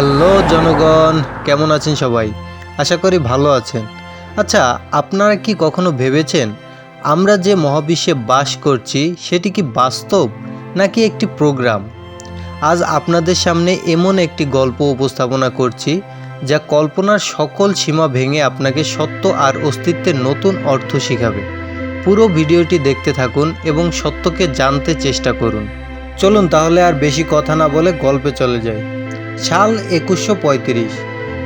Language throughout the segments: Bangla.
হ্যালো জনগণ, কেমন আছেন সবাই? আশা করি ভালো আছেন। আচ্ছা আপনারা কি কখনো ভেবেছেন আমরা যে মহাবিশ্বে বাস করছি সেটি কি বাস্তব নাকি একটি প্রোগ্রাম? আজ আপনাদের সামনে এমন একটি গল্প উপস্থাপনা করছি যা কল্পনার সকল সীমা ভেঙে আপনাকে সত্য আর অস্তিত্বের নতুন অর্থ শেখাবে। পুরো ভিডিওটি দেখতে থাকুন এবং সত্যকে জানতে চেষ্টা করুন। চলুন তাহলে আর বেশি কথা না বলে গল্পে চলে যাই। সাল একুশশো পঁয়ত্রিশ।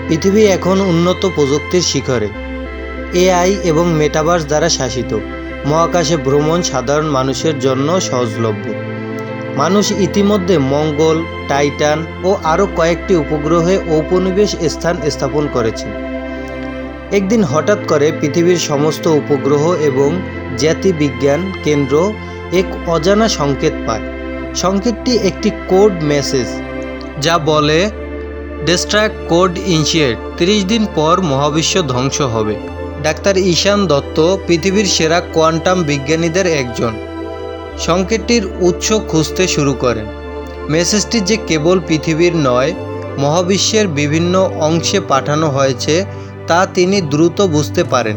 পৃথিবী এখন উন্নত প্রযুক্তির শিখরে। এআই এবং মেটাভার্স দ্বারা শাসিত। মহাকাশে ভ্রমণ সাধারণ মানুষের জন্য সহজলভ্য। মানুষ ইতিমধ্যে মঙ্গল, টাইটান ও আরও কয়েকটি উপগ্রহে ঔপনিবেশ স্থান স্থাপন করেছে। একদিন হঠাৎ করে পৃথিবীর সমস্ত উপগ্রহ এবং জ্যোতির্বিজ্ঞান কেন্দ্র এক অজানা সংকেত পায়। সংকেতটি একটি কোড মেসেজ। যা বলে ডিস্ট্রাক্ট কোড ইনিশিয়েট তিরিশ দিন পর মহাবিশ্ব ধ্বংস হবে। ডাক্তার ঈশান দত্ত পৃথিবীর সেরা কোয়ান্টাম বিজ্ঞানীদের একজন। সংকেতটির উৎস খুঁজতে শুরু করেন। মেসেজটি যে কেবল পৃথিবীর নয়, মহাবিশ্বের বিভিন্ন অংশে পাঠানো হয়েছে, তা তিনি দ্রুত বুঝতে পারেন।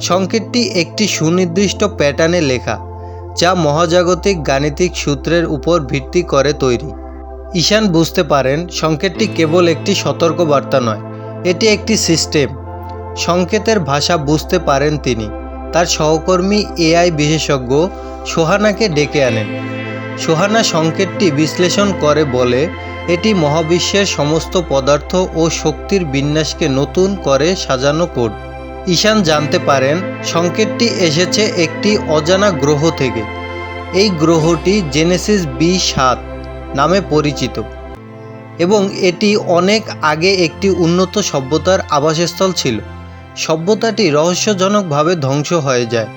সংকেতটি একটি সুনির্দিষ্ট প্যাটার্নে লেখা, যা মহাজাগতিক গাণিতিক সূত্রের উপর ভিত্তি করে তৈরি। ঈশান বুঝতে পারেন, সংকেতটি কেবল একটি সতর্কবার্তা নয়, এটি একটি সিস্টেম। সংকেতের ভাষা বুঝতে পারেন তিনি। তার সহকর্মী এআই বিশেষজ্ঞ সোহানাকে ডেকে আনেন। সোহানা সংকেতটি বিশ্লেষণ করে বলে, এটি মহাবিশ্বের সমস্ত পদার্থ ও শক্তির বিন্যাসকে নতুন করে সাজানো কোড। ঈশান জানতে পারেন, সংকেতটি এসেছে একটি অজানা গ্রহ থেকে। এই গ্রহটি জেনেসিস বি সাত। নামে পরিচিত। এবং এটি অনেক আগে একটি উন্নত সভ্যতার আবাসস্থল ছিল। সভ্যতাটি রহস্যজনকভাবে ধ্বংস হয়ে যায়,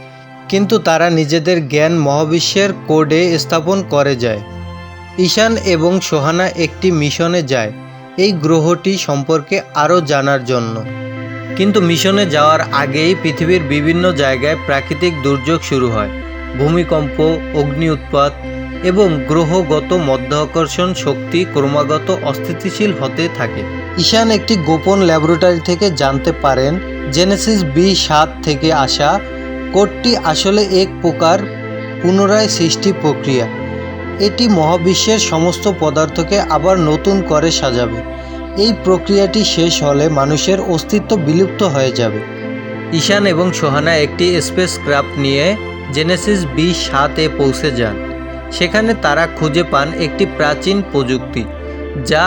কিন্তু তারা নিজেদের জ্ঞান মহাবিশ্বের কোডে স্থাপন করে যায়। ঈশান এবং সোহানা একটি মিশনে যায়, এই গ্রহটি সম্পর্কে আরও জানার জন্য। কিন্তু মিশনে যাওয়ার আগেই পৃথিবীর বিভিন্ন জায়গায় প্রাকৃতিক দুর্যোগ শুরু হয়। ভূমিকম্প, অগ্নি উৎপাত এবং গ্রহগত মধ্যাকর্ষণ শক্তি ক্রমাগত অস্থিতিশীল হতে থাকে। ঈশান একটি গোপন ল্যাবরেটরি থেকে জানতে পারেন, জেনেসিস বি সাত থেকে আসা কোডটি আসলে এক প্রকার পুনরায় সৃষ্টি প্রক্রিয়া। এটি মহাবিশ্বের সমস্ত পদার্থকে আবার নতুন করে সাজাবে। এই প্রক্রিয়াটি শেষ হলে মানুষের অস্তিত্ব বিলুপ্ত হয়ে যাবে। ঈশান এবং সোহানা একটি স্পেস ক্রাফট নিয়ে জেনেসিস বি সাতে পৌঁছে যান। সেখানে তারা খুঁজে পান একটি প্রাচীন প্রযুক্তি, যা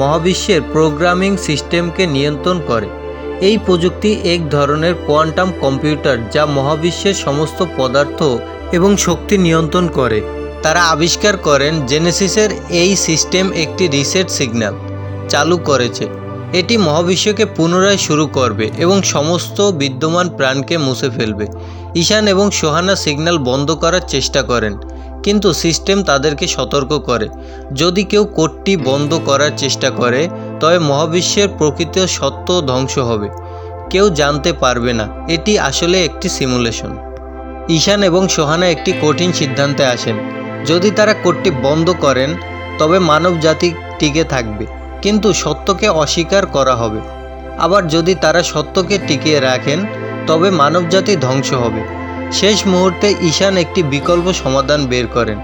মহাবিশ্বের প্রোগ্রামিং সিস্টেমকে নিয়ন্ত্রণ করে। এই প্রযুক্তি এক ধরনের কোয়ান্টাম কম্পিউটার, যা মহাবিশ্বের সমস্ত পদার্থ এবং শক্তি নিয়ন্ত্রণ করে। তারা আবিষ্কার করেন জেনেসিসের এই সিস্টেম একটি রিসেট সিগন্যাল চালু করেছে। এটি মহাবিশ্বকে পুনরায় শুরু করবে এবং সমস্ত বিদ্যমান প্রাণকে মুছে ফেলবে। ঈশান এবং সোহানা সিগন্যাল বন্ধ করার চেষ্টা করেন। কিন্তু সিস্টেম তাদেরকে সতর্ক করে। যদি কেউ কোডটি বন্ধ করার চেষ্টা করে, তবে মহাবিশ্বের প্রকৃত সত্য ধ্বংস হবে। কেউ জানতে পারবে না, এটি আসলে একটি সিমুলেশন। ঈশান এবং সোহানা একটি কঠিন সিদ্ধান্তে আসেন। যদি তারা কোডটি বন্ধ করেন, তবে মানব জাতি টিকে থাকবে, কিন্তু সত্যকে অস্বীকার করা হবে। আবার যদি তারা সত্যকে টিকিয়ে রাখেন, তবে মানবজাতি ধ্বংস হবে। শেষ মুহূর্তে ঈশান একটি বিকল্প সমাধান বের করেন।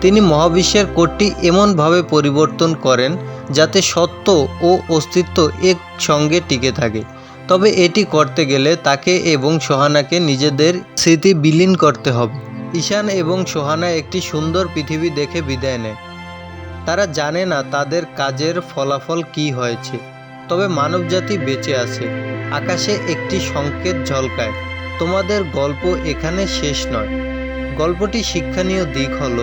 তিনি মহাবিশ্বের কোডটি এমনভাবে পরিবর্তন করেন যাতে সত্য ও অস্তিত্ব একসঙ্গে টিকে থাকে। তবে এটি করতে গেলে তাকে এবং সোহানাকে নিজেদের স্মৃতি বিলীন করতে হবে। ঈশান এবং সোহানা একটি সুন্দর পৃথিবী দেখে বিদায় নেয়। তারা জানে না তাদের কাজের ফলাফল কি হয়েছে। তবে মানবজাতি বেঁচে আছে। আকাশে একটি সংকেত ঝলকায়। তোমাদের গল্প এখানে শেষ নয়। গল্পটি শিক্ষণীয় দিক হল,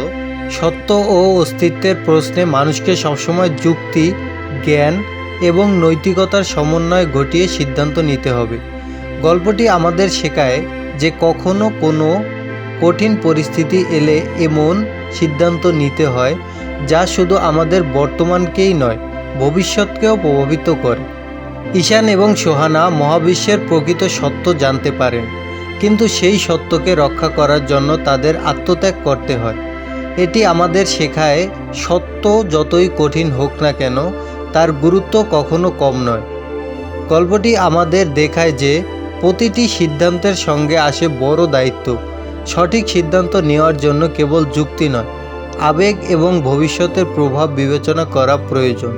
সত্য ও অস্তিত্বের প্রশ্নে মানুষকে সবসময় যুক্তি, জ্ঞান এবং নৈতিকতার সমন্বয় ঘটিয়ে সিদ্ধান্ত নিতে হবে। গল্পটি আমাদের শেখায় যে কখনো কোনো কঠিন পরিস্থিতি এলে এমন সিদ্ধান্ত নিতে হয় যা শুধু আমাদের বর্তমানকেই নয়, ভবিষ্যৎকেও প্রভাবিত করে। ঈশান এবং সোহানা মহাবিশ্বের প্রকৃত সত্য জানতে পারেন। কিন্তু সেই সত্যকে রক্ষা করার জন্য তাদের আত্মত্যাগ করতে হয়। এটি আমাদের শেখায়, সত্য যতই কঠিন হোক না কেন, তার গুরুত্ব কখনো কম নয়। গল্পটি আমাদের দেখায় যে, প্রতিটি সিদ্ধান্তের সঙ্গে আসে বড় দায়িত্ব। সঠিক সিদ্ধান্ত নেওয়ার জন্য কেবল যুক্তি নয়, আবেগ এবং ভবিষ্যতের প্রভাব বিবেচনা করা প্রয়োজন।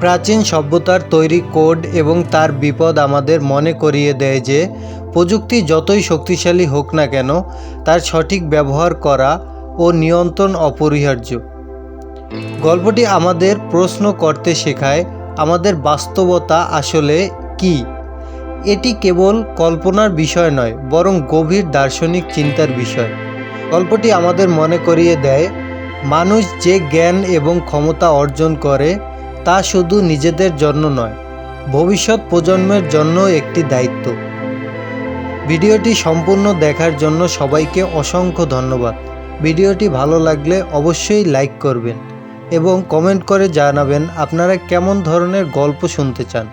প্রাচীন সভ্যতার তৈরি কোড এবং তার বিপদ আমাদের মনে করিয়ে দেয় যে প্রযুক্তি যতই শক্তিশালী হোক না কেন, তার সঠিক ব্যবহার করা ও নিয়ন্ত্রণ অপরিহার্য। গল্পটি আমাদের প্রশ্ন করতে শেখায় আমাদের বাস্তবতা আসলে কি? এটি কেবল কল্পনার বিষয় নয়, বরং গভীর দার্শনিক চিন্তার বিষয়। গল্পটি আমাদের মনে করিয়ে দেয়, মানুষ যে জ্ঞান এবং ক্ষমতা অর্জন করে, তা শুধু নিজেদের জন্য নয়, ভবিষ্যৎ প্রজন্মের জন্য একটি দায়িত্ব। ভিডিওটি সম্পূর্ণ দেখার জন্য সবাইকে অসংখ্য ধন্যবাদ। ভিডিওটি ভালো লাগলে অবশ্যই লাইক করবেন এবং কমেন্ট করে জানাবেন আপনারা কেমন ধরনের গল্প শুনতে চান।